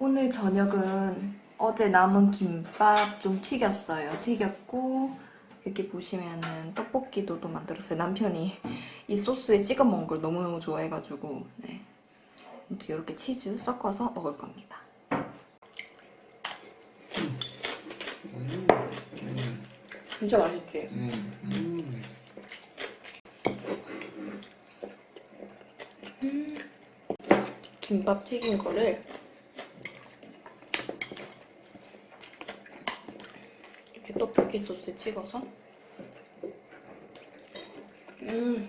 오늘 저녁은 어제 남은 김밥 좀 튀겼어요. 튀겼고 여기 보시면은 떡볶이도 또 만들었어요. 남편이 이 소스에 찍어 먹은 걸 너무너무 좋아해가지고 네. 아무튼 이렇게 치즈 섞어서 먹을 겁니다. 진짜 맛있지? 김밥 튀긴 거를 떡볶이 소스에 찍어서 음.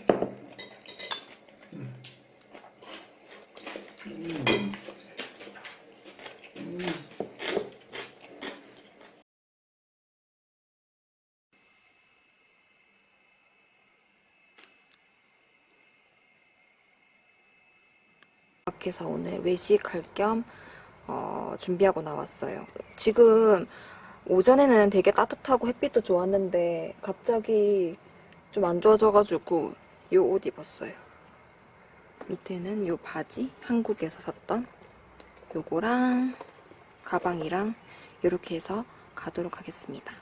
밖에서 오늘 외식할 겸 어, 준비하고 나왔어요. 지금 오전에는 되게 따뜻하고 햇빛도 좋았는데 갑자기 좀 안 좋아져가지고 이 옷 입었어요. 밑에는 이 바지 한국에서 샀던 요거랑 가방이랑 이렇게 해서 가도록 하겠습니다.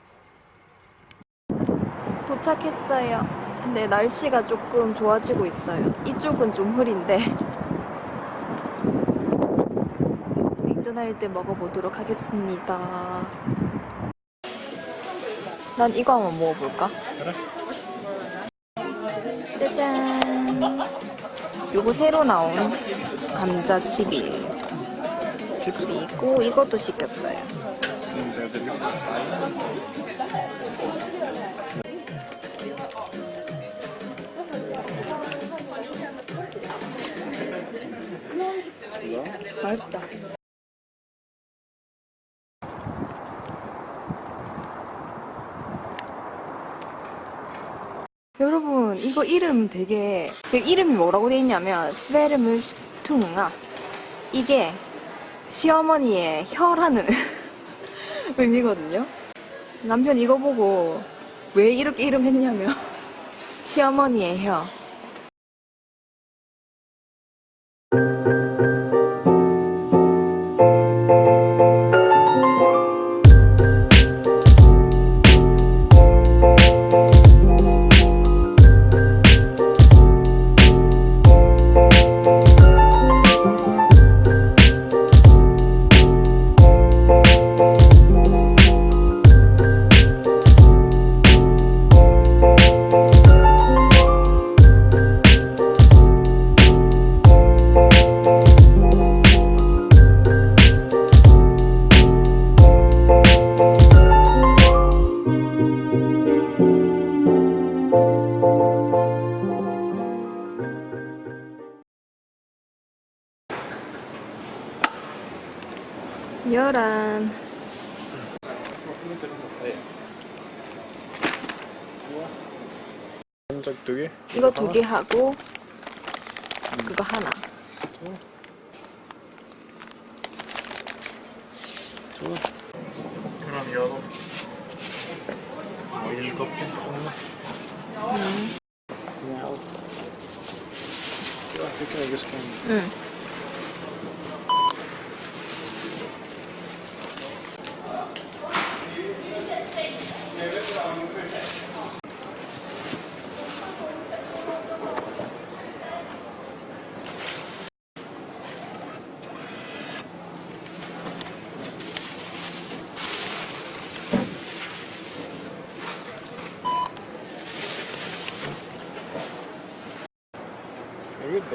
도착했어요. 근데 날씨가 조금 좋아지고 있어요. 이쪽은 좀 흐린데 맥도날드 먹어보도록 하겠습니다. 난 이거 한번 먹어볼까? 짜잔. 요거 새로 나온 감자칩이에요. 그리고 이것도 시켰어요. 맛있다. 여러분 이름 되게 그 이름이 뭐라고 돼 있냐면 스베르무스퉁아 이게 시어머니의 혀라는 의미거든요. 남편 이거 보고 왜 이렇게 이름 했냐면 시어머니의 혀. 한적 두 개? 이거 두 개 하고 그거 하나. 좋아. 그럼 여섯. 뭐 일곱 개 정도? 그냥 아홉. 좋아, 그렇게 알겠습니다. 응.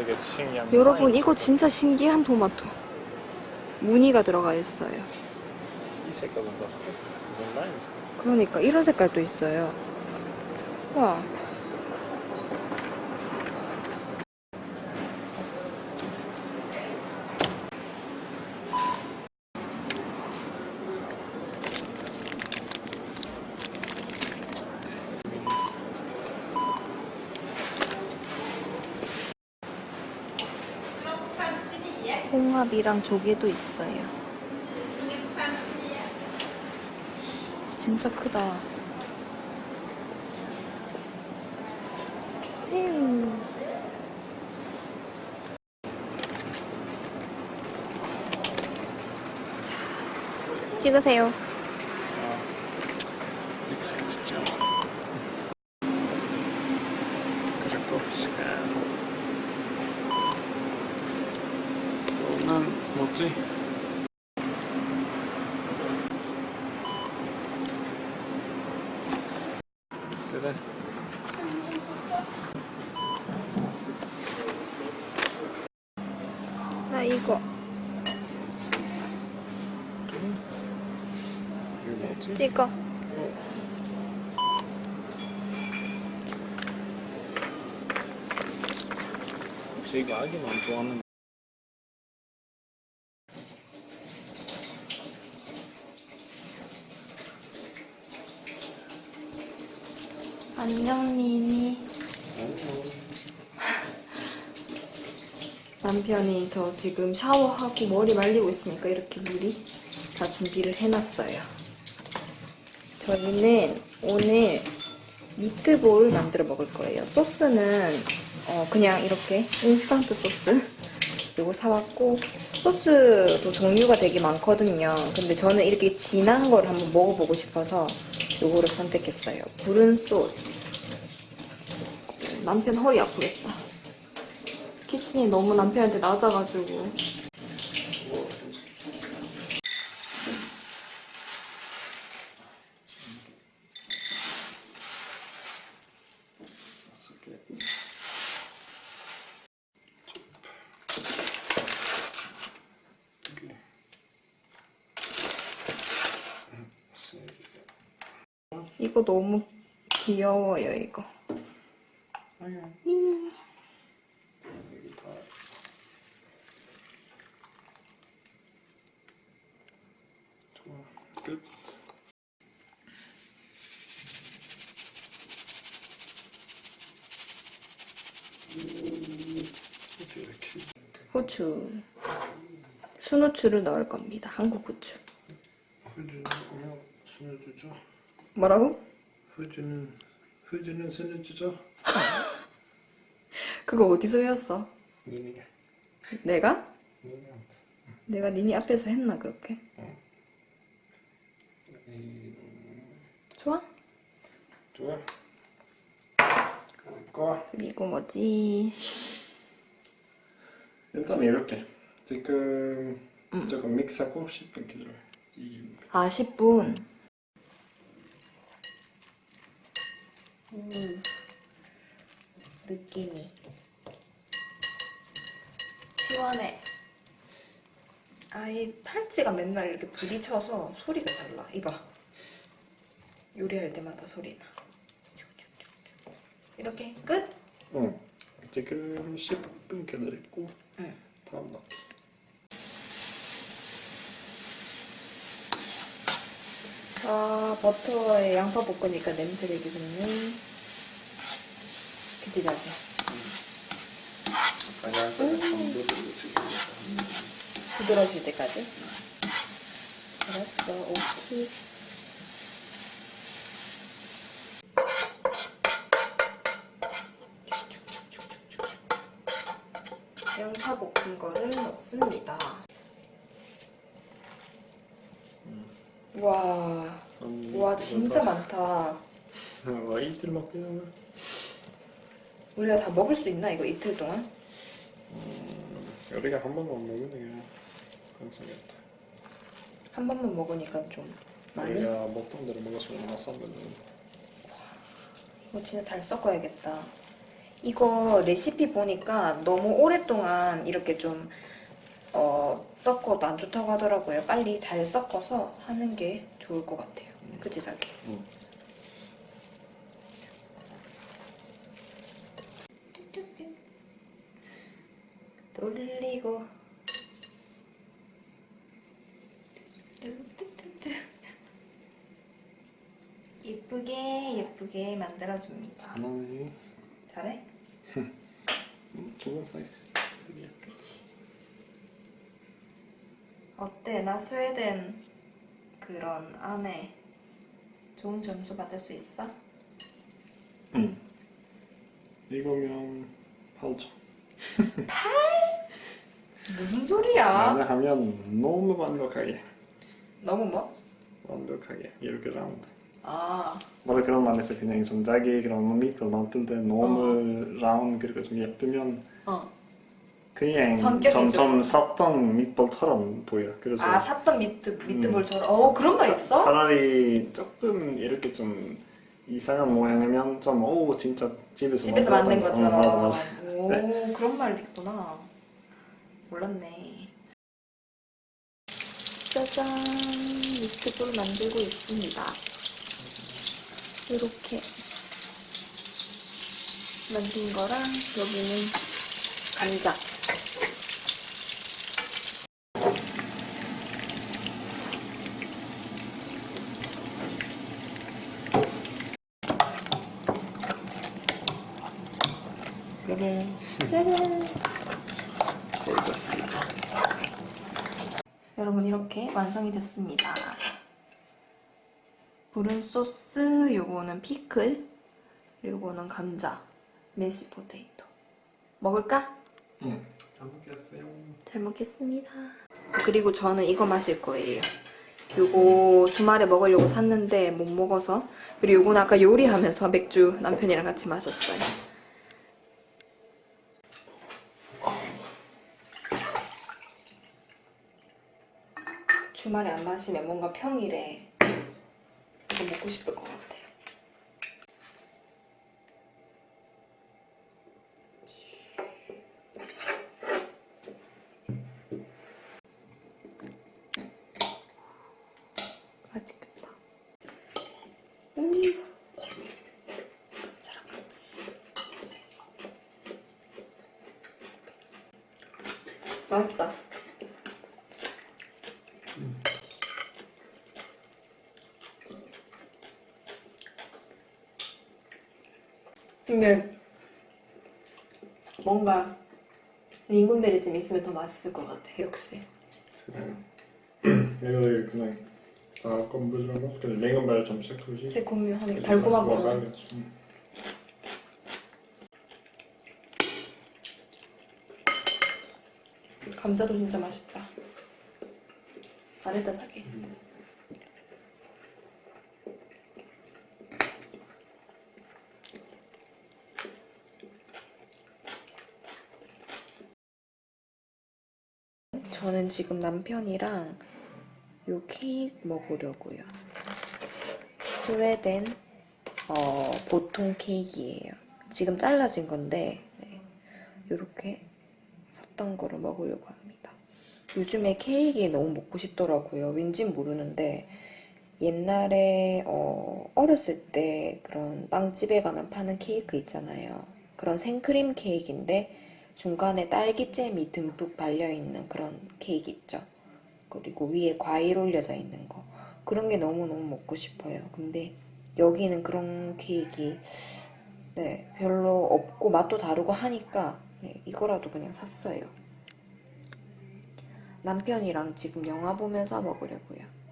되게 신기한. 여러분 이거. 진짜 신기한 토마토. 무늬가 들어가 있어요. 이 색깔은 봤어? 이건 라인 색깔. 그러니까 이런 색깔도 있어요. 와. 홍합이랑 조개도 있어요. 진짜 크다. 새우. 자, 찍으세요. 아, 익숙해 진짜. 그리고 시간. 또는 뭐지? 그래. 나 이거 뭐지? 찍어. 혹시 이거 아기만 좋아하는 안녕, 니니. 남편이 저 지금 샤워하고 머리 말리고 있으니까 이렇게 미리 다 준비를 해놨어요. 저희는 오늘 미트볼 만들어 먹을 거예요. 소스는 어, 그냥 이렇게 인스턴트 소스 이거 사왔고 소스도 종류가 되게 많거든요. 근데 저는 이렇게 진한 걸 한번 먹어보고 싶어서 이거를 선택했어요. 부른 소스. 남편 허리 아프겠다. 키친이 너무 남편한테 낮아가지고 너무 귀여워요 이거. 끝. 후추. 순후추를 넣을 겁니다. 한국 후추. 뭐라고? 후주는 후주는 스며주죠. 그거 어디서 배웠어? 니니가 내가? 니니한테. 내가 니니 앞에서 했나 그렇게? 좋아? 좋아. 그러니까 그리고 뭐지? 일단 이렇게 지금 조금 믹스하고 10분 기다려. 이 아 10분. 음, 느낌이 시원해. 아이 팔찌가 맨날 이렇게 부딪혀서 소리가 달라. 이봐. 요리할 때마다 소리나. 이렇게 끝? 응. 지금 10분 기다렸고 응. 다음 넣 아 버터에 양파 볶으니까 냄새 되게 좋네. 그치 자기? 그냥 전부 지금 부드러질 때까지. 알았어, 오케이. 양파 볶은 거를 넣습니다. 와, 와 진짜 많다. 와 이틀 먹기는 우리가 다 먹을 수 있나 이거 이틀 동안? 우리가 한 번만 먹으면 그냥 감사겠다. 한 번만 먹으니까 좀 많이. 우리가 먹던 대로 먹었으면 맛있었는데 이거 진짜 잘 섞어야겠다. 이거 레시피 보니까 너무 오랫동안 이렇게 좀 어, 섞어도 안 좋다고 하더라고요. 빨리 잘 섞어서 하는 게 좋을 것 같아요. 그치 자기? 응. 돌리고 예쁘게 예쁘게 만들어줍니다. 하나에 잘해? 음, 좋은 사이즈. 그치. 어때? 나 스웨덴 그런 안에 좋은 점수 받을 수 있어? 응. 이거면 8점. 무슨 소리야? 왜냐하면 너무 완벽하게, 너무 뭐? 완벽하게 이렇게 라운드. 아, 원래 그런 말에서 그냥 좀 자기 그런 밑을 만들 때 너무 라운드 그리고 좀 예쁘면 어. 그냥 성격이 점점 샀던 밑볼처럼 보여. 그래서 아 샀던 미트 미트볼처럼. 어 그런 말 있어? 차라리 조금 이렇게 좀 이상한 모양이면 좀오 진짜 집에서 집에서 만든 거. 것처럼. 어, 맞아, 맞아. 오 그런 말도 있구나. 몰랐네. 짜잔 미트볼 만들고 있습니다. 이렇게 만든 거랑 여기는 감자. 짜잔. 짜잔. 됐습니다. 여러분 이렇게 완성이 됐습니다. 부른 소스, 요거는 피클, 요거는 감자, 메시 포테이토. 먹을까? 응. 잘 먹겠어요. 잘 먹겠습니다. 그리고 저는 이거 마실 거예요. 요거 주말에 먹으려고 샀는데 못 먹어서 그리고 요거는 아까 요리하면서 맥주 남편이랑 같이 마셨어요. 주말에 안 마시면 뭔가 평일에 이거 먹고 싶을 것 같아요. 맛있겠다. 음. 감자랑 같이. 맛있다. 근데 뭔가 링곤베리 좀 있으면 더 맛있을 것 같아 역시. 이거 그냥 다 건부지만 그냥 랭은발 좀 시작하지. 새콤하니 달콤하고. 감자도 진짜 맛있다. 잘했다 자기. 저는 지금 남편이랑 요 케이크 먹으려고요. 스웨덴 어, 보통 케이크예요. 지금 잘라진 건데 네. 이렇게 샀던 거를 먹으려고 합니다. 요즘에 케이크 너무 먹고 싶더라고요. 왠진 모르는데 옛날에 어, 어렸을 때 그런 빵집에 가면 파는 케이크 있잖아요. 그런 생크림 케이크인데 중간에 딸기잼이 듬뿍 발려있는 그런 케이크 있죠. 그리고 위에 과일 올려져 있는 거. 그런 게 너무너무 먹고 싶어요. 근데 여기는 그런 케이크 네, 별로 없고 맛도 다르고 하니까 네, 이거라도 그냥 샀어요. 남편이랑 지금 영화 보면서 먹으려고요.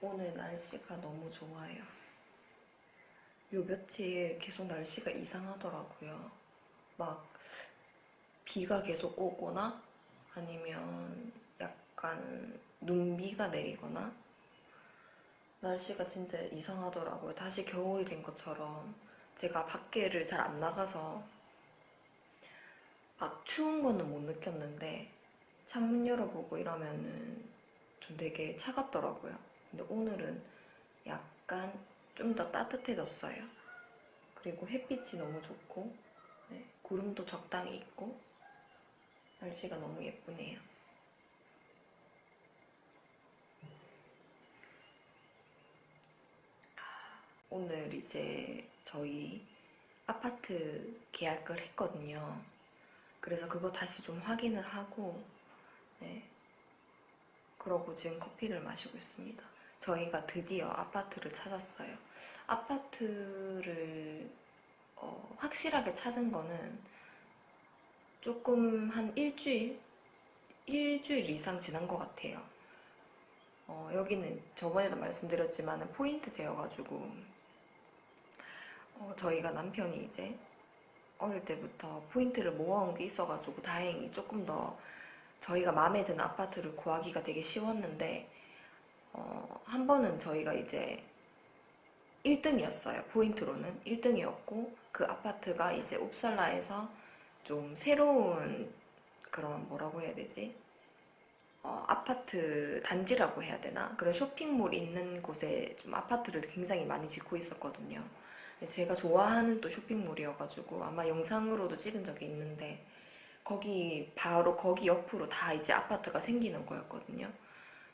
오늘 날씨가 너무 좋아요. 요 며칠 계속 날씨가 이상하더라고요. 막 비가 계속 오거나 아니면 약간 눈비가 내리거나 날씨가 진짜 이상하더라고요. 다시 겨울이 된 것처럼 제가 밖에를 잘 안 나가서 막 추운 거는 못 느꼈는데 창문 열어보고 이러면은 좀 되게 차갑더라고요. 근데 오늘은 약간 좀 더 따뜻해졌어요. 그리고 햇빛이 너무 좋고 네, 구름도 적당히 있고 날씨가 너무 예쁘네요. 오늘 이제 저희 아파트 계약을 했거든요. 그래서 그거 다시 좀 확인을 하고, 네. 그러고 지금 커피를 마시고 있습니다. 저희가 드디어 아파트를 찾았어요. 아파트를 어, 확실하게 찾은 거는 조금 한 일주일? 일주일 이상 지난 것 같아요. 어, 여기는 저번에도 말씀드렸지만 포인트 제여가지고 어, 저희가 남편이 이제 어릴 때부터 포인트를 모아온 게 있어가지고 다행히 조금 더 저희가 마음에 드는 아파트를 구하기가 되게 쉬웠는데 어, 한 번은 저희가 이제 1등이었어요. 포인트로는 1등이었고 그 아파트가 이제 옵살라에서 좀 새로운 그런 뭐라고 해야 되지? 어, 아파트 단지라고 해야 되나? 그런 쇼핑몰 있는 곳에 좀 아파트를 굉장히 많이 짓고 있었거든요. 제가 좋아하는 또 쇼핑몰이어가지고 아마 영상으로도 찍은 적이 있는데 거기 바로 거기 옆으로 다 이제 아파트가 생기는 거였거든요.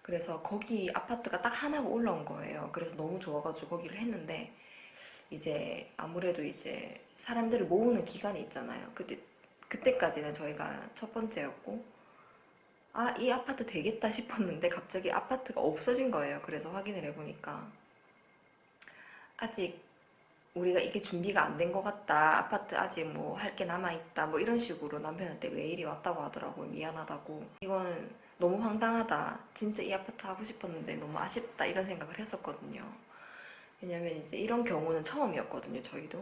그래서 거기 아파트가 딱 하나가 올라온 거예요. 그래서 너무 좋아가지고 거기를 했는데 이제 아무래도 이제 사람들을 모으는 기간이 있잖아요. 그때 그때까지는 저희가 첫 번째였고 아, 이 아파트 되겠다 싶었는데 갑자기 아파트가 없어진 거예요. 그래서 확인을 해보니까 아직 우리가 이게 준비가 안 된 것 같다. 아파트 아직 뭐 할 게 남아있다. 뭐 이런 식으로 남편한테 메일이 왔다고 하더라고요. 미안하다고. 이건 너무 황당하다. 진짜 이 아파트 하고 싶었는데 너무 아쉽다. 이런 생각을 했었거든요. 왜냐면 이제 이런 경우는 처음이었거든요. 저희도.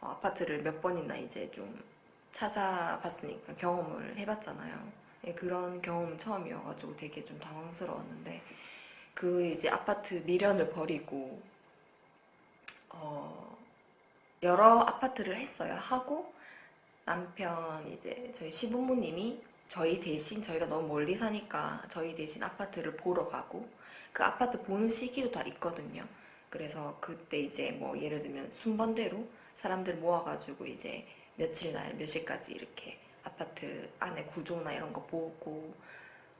어, 아파트를 몇 번이나 이제 좀 찾아봤으니까 경험을 해봤잖아요. 예, 그런 경험 처음이어가지고 되게 좀 당황스러웠는데 그 이제 아파트 미련을 버리고 어, 여러 아파트를 했어요. 하고 남편 이제 저희 시부모님이 저희 대신 저희가 너무 멀리 사니까 저희 대신 아파트를 보러 가고 그 아파트 보는 시기도 다 있거든요. 그래서 그때 이제 뭐 예를 들면 순번대로 사람들 모아가지고 이제 며칠 날 몇 시까지 이렇게 아파트 안에 구조나 이런 거 보고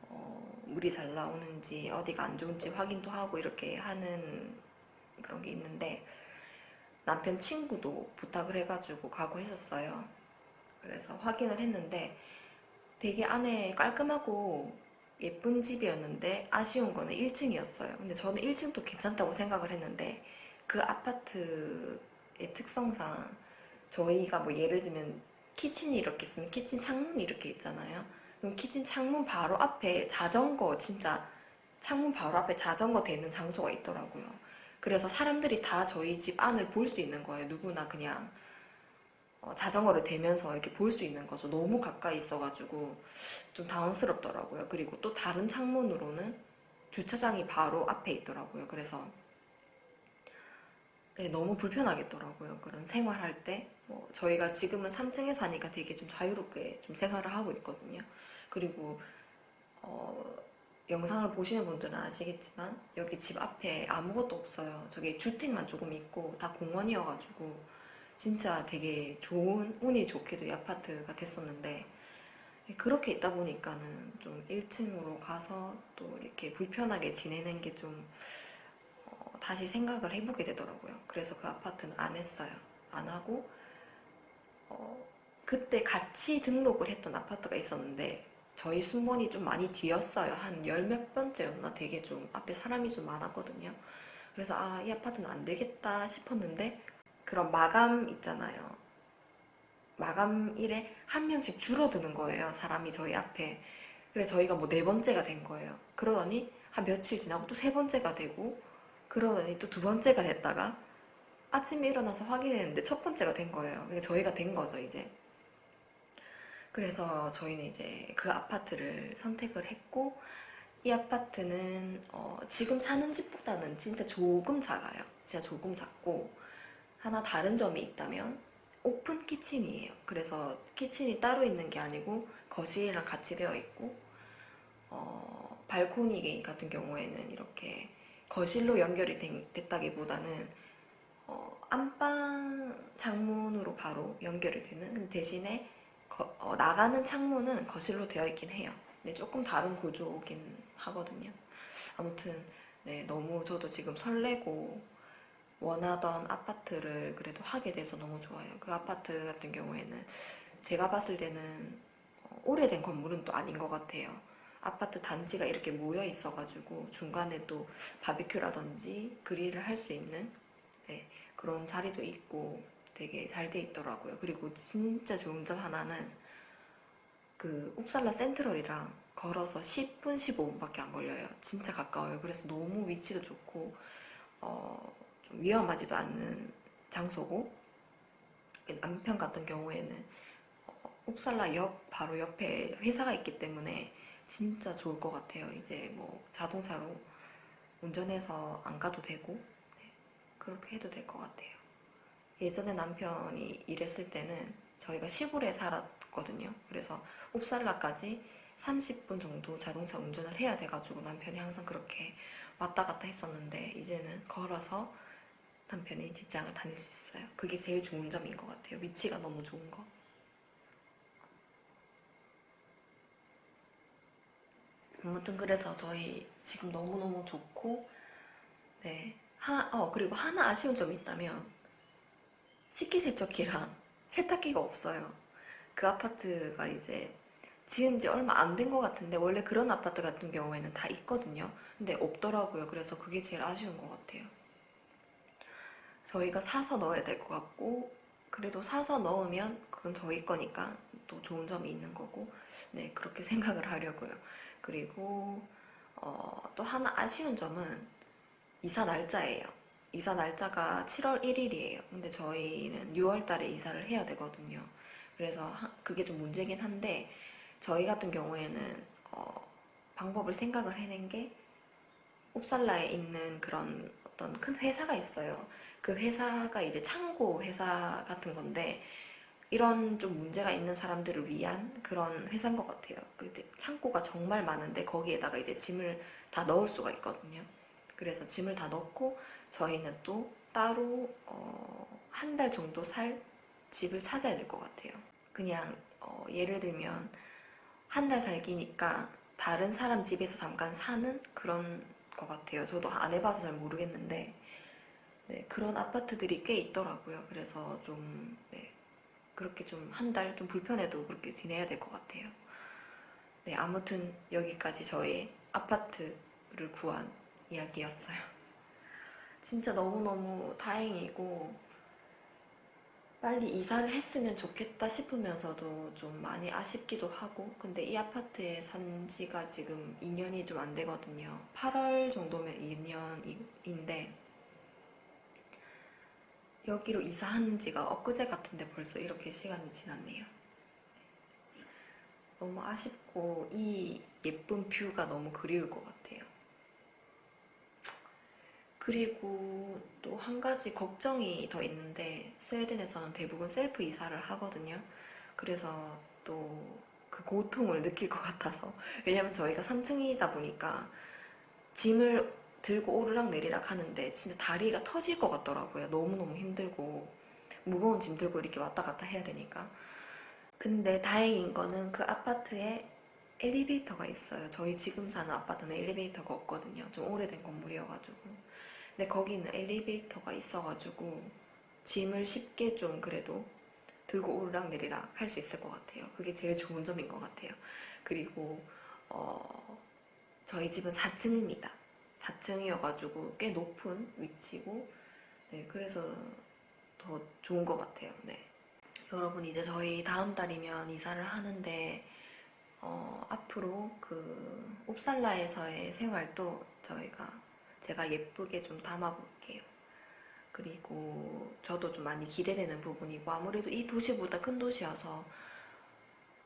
어, 물이 잘 나오는지 어디가 안 좋은지 확인도 하고 이렇게 하는 그런 게 있는데 남편 친구도 부탁을 해가지고 가고 했었어요. 그래서 확인을 했는데 되게 안에 깔끔하고 예쁜 집이었는데 아쉬운 거는 1층이었어요. 근데 저는 1층도 괜찮다고 생각을 했는데 그 아파트의 특성상 저희가 뭐 예를 들면 키친이 이렇게 있으면 키친 창문이 이렇게 있잖아요. 그럼 키친 창문 바로 앞에 자전거 진짜 창문 바로 앞에 자전거 대는 장소가 있더라고요. 그래서 사람들이 다 저희 집 안을 볼 수 있는 거예요. 누구나 그냥 어, 자전거를 대면서 이렇게 볼 수 있는 거죠. 너무 가까이 있어가지고 좀 당황스럽더라고요. 그리고 또 다른 창문으로는 주차장이 바로 앞에 있더라고요. 그래서 네, 너무 불편하겠더라고요. 그런 생활할 때. 뭐 저희가 지금은 3층에 사니까 되게 좀 자유롭게 좀 생활을 하고 있거든요. 그리고 어, 영상을 보시는 분들은 아시겠지만 여기 집 앞에 아무것도 없어요. 저기 주택만 조금 있고 다 공원이어가지고 진짜 되게 좋은 운이 좋게도 이 아파트가 됐었는데 그렇게 있다 보니까는 좀 1층으로 가서 또 이렇게 불편하게 지내는 게좀 어, 다시 생각을 해보게 되더라고요. 그래서 그 아파트는 안 했어요. 안 하고 어, 그때 같이 등록을 했던 아파트가 있었는데 저희 순번이 좀 많이 뒤였어요. 한 열 몇 번째였나 되게 좀 앞에 사람이 좀 많았거든요. 그래서 아, 이 아파트는 안 되겠다 싶었는데 그런 마감 있잖아요. 마감일에 한 명씩 줄어드는 거예요. 사람이 저희 앞에. 그래서 저희가 뭐 네 번째가 된 거예요. 그러더니 한 며칠 지나고 또 세 번째가 되고 그러더니 또 두 번째가 됐다가 아침에 일어나서 확인했는데 첫 번째가 된 거예요. 그래서 저희가 된 거죠 이제. 그래서 저희는 이제 그 아파트를 선택을 했고 이 아파트는 어, 지금 사는 집보다는 진짜 조금 작아요. 진짜 조금 작고 하나 다른 점이 있다면 오픈 키친이에요. 그래서 키친이 따로 있는 게 아니고 거실이랑 같이 되어 있고 어, 발코니 같은 경우에는 이렇게 거실로 연결이 된- 됐다기보다는 어, 안방 창문으로 바로 연결이 되는 대신에 거- 어, 나가는 창문은 거실로 되어 있긴 해요. 근데 조금 다른 구조긴 하거든요. 아무튼 네 너무 저도 지금 설레고 원하던 아파트를 그래도 하게 돼서 너무 좋아요. 그 아파트 같은 경우에는 제가 봤을 때는 어, 오래된 건물은 또 아닌 것 같아요. 아파트 단지가 이렇게 모여 있어가지고 중간에 또 바비큐라든지 그릴을 할 수 있는 네, 그런 자리도 있고 되게 잘 돼 있더라고요. 그리고 진짜 좋은 점 하나는 그 уп살라 센트럴이랑 걸어서 10분, 15분밖에 안 걸려요. 진짜 가까워요. 그래서 너무 위치도 좋고 어, 좀 위험하지도 않는 장소고 남편 같은 경우에는 어, уп살라 옆 바로 옆에 회사가 있기 때문에 진짜 좋을 것 같아요. 이제 뭐 자동차로 운전해서 안 가도 되고 네, 그렇게 해도 될 것 같아요. 예전에 남편이 일했을 때는 저희가 시골에 살았거든요. 그래서 옵살라까지 30분 정도 자동차 운전을 해야 돼가지고 남편이 항상 그렇게 왔다 갔다 했었는데 이제는 걸어서 남편이 직장을 다닐 수 있어요. 그게 제일 좋은 점인 것 같아요. 위치가 너무 좋은 거. 아무튼 그래서 저희 지금 너무너무 좋고 네. 하, 어, 그리고 하나 아쉬운 점이 있다면 식기세척기랑 세탁기가 없어요. 그 아파트가 이제 지은 지 얼마 안 된 것 같은데 원래 그런 아파트 같은 경우에는 다 있거든요. 근데 없더라고요. 그래서 그게 제일 아쉬운 것 같아요. 저희가 사서 넣어야 될 것 같고 그래도 사서 넣으면 그건 저희 거니까 또 좋은 점이 있는 거고 네 그렇게 생각을 하려고요. 그리고 어, 또 하나 아쉬운 점은 이사 날짜예요. 이사 날짜가 7월 1일이에요. 근데 저희는 6월 달에 이사를 해야 되거든요. 그래서 하- 그게 좀 문제긴 한데 저희 같은 경우에는 어, 방법을 생각을 해낸 게 옵살라에 있는 그런 어떤 큰 회사가 있어요. 그 회사가 이제 창고 회사 같은 건데 이런 좀 문제가 있는 사람들을 위한 그런 회사인 것 같아요. 근데 창고가 정말 많은데 거기에다가 이제 짐을 다 넣을 수가 있거든요. 그래서 짐을 다 넣고 저희는 또 따로 어, 한 달 정도 살 집을 찾아야 될 것 같아요. 그냥 어, 예를 들면 한 달 살기니까 다른 사람 집에서 잠깐 사는 그런 것 같아요. 저도 안 해봐서 잘 모르겠는데 네, 그런 아파트들이 꽤 있더라고요. 그래서 좀 네, 그렇게 좀 한 달 좀 불편해도 그렇게 지내야 될 것 같아요. 네, 아무튼 여기까지 저의 아파트를 구한 이야기였어요. 진짜 너무너무 다행이고 빨리 이사를 했으면 좋겠다 싶으면서도 좀 많이 아쉽기도 하고 근데 이 아파트에 산 지가 지금 2년이 좀 안 되거든요. 8월 정도면 2년인데 여기로 이사한 지가 엊그제 같은데 벌써 이렇게 시간이 지났네요. 너무 아쉽고 이 예쁜 뷰가 너무 그리울 것 같아요. 그리고 또 한 가지 걱정이 더 있는데 스웨덴에서는 대부분 셀프 이사를 하거든요. 그래서 또 그 고통을 느낄 것 같아서 왜냐면 저희가 3층이다 보니까 짐을 들고 오르락 내리락 하는데 진짜 다리가 터질 것 같더라고요. 너무너무 힘들고 무거운 짐 들고 이렇게 왔다 갔다 해야 되니까. 근데 다행인 거는 그 아파트에 엘리베이터가 있어요. 저희 지금 사는 아파트는 엘리베이터가 없거든요. 좀 오래된 건물이어가지고. 근데 거기는 엘리베이터가 있어가지고 짐을 쉽게 좀 그래도 들고 오르락 내리락 할 수 있을 것 같아요. 그게 제일 좋은 점인 것 같아요. 그리고 어, 저희 집은 4층입니다. 4층이어가지고 꽤 높은 위치고 네 그래서 더 좋은 것 같아요. 네 여러분 이제 저희 다음 달이면 이사를 하는데 어, 앞으로 그 옵살라에서의 생활도 저희가 제가 예쁘게 좀 담아볼게요. 그리고 저도 좀 많이 기대되는 부분이고 아무래도 이 도시보다 큰 도시여서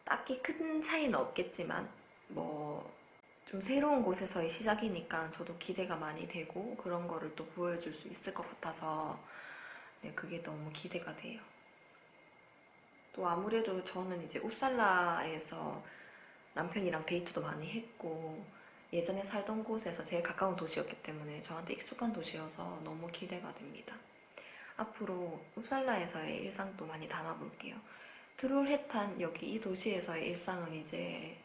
딱히 큰 차이는 없겠지만 뭐 좀 새로운 곳에서의 시작이니까 저도 기대가 많이 되고 그런 거를 또 보여줄 수 있을 것 같아서 네, 그게 너무 기대가 돼요. 또 아무래도 저는 이제 웁살라에서 남편이랑 데이트도 많이 했고 예전에 살던 곳에서 제일 가까운 도시였기 때문에 저한테 익숙한 도시여서 너무 기대가 됩니다. 앞으로 웁살라에서의 일상도 많이 담아볼게요. 트롤헤탄 여기 이 도시에서의 일상은 이제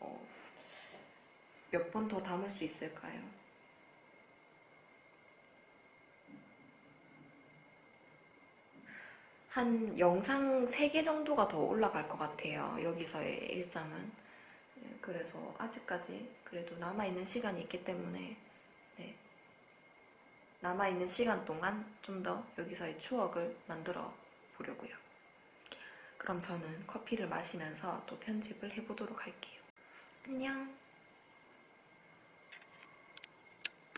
어, 몇 번 더 담을 수 있을까요? 한 영상 3개 정도가 더 올라갈 것 같아요. 여기서의 일상은. 네, 그래서 아직까지 그래도 남아있는 시간이 있기 때문에 네. 남아있는 시간 동안 좀 더 여기서의 추억을 만들어 보려고요. 그럼 저는 커피를 마시면서 또 편집을 해보도록 할게요. 안녕!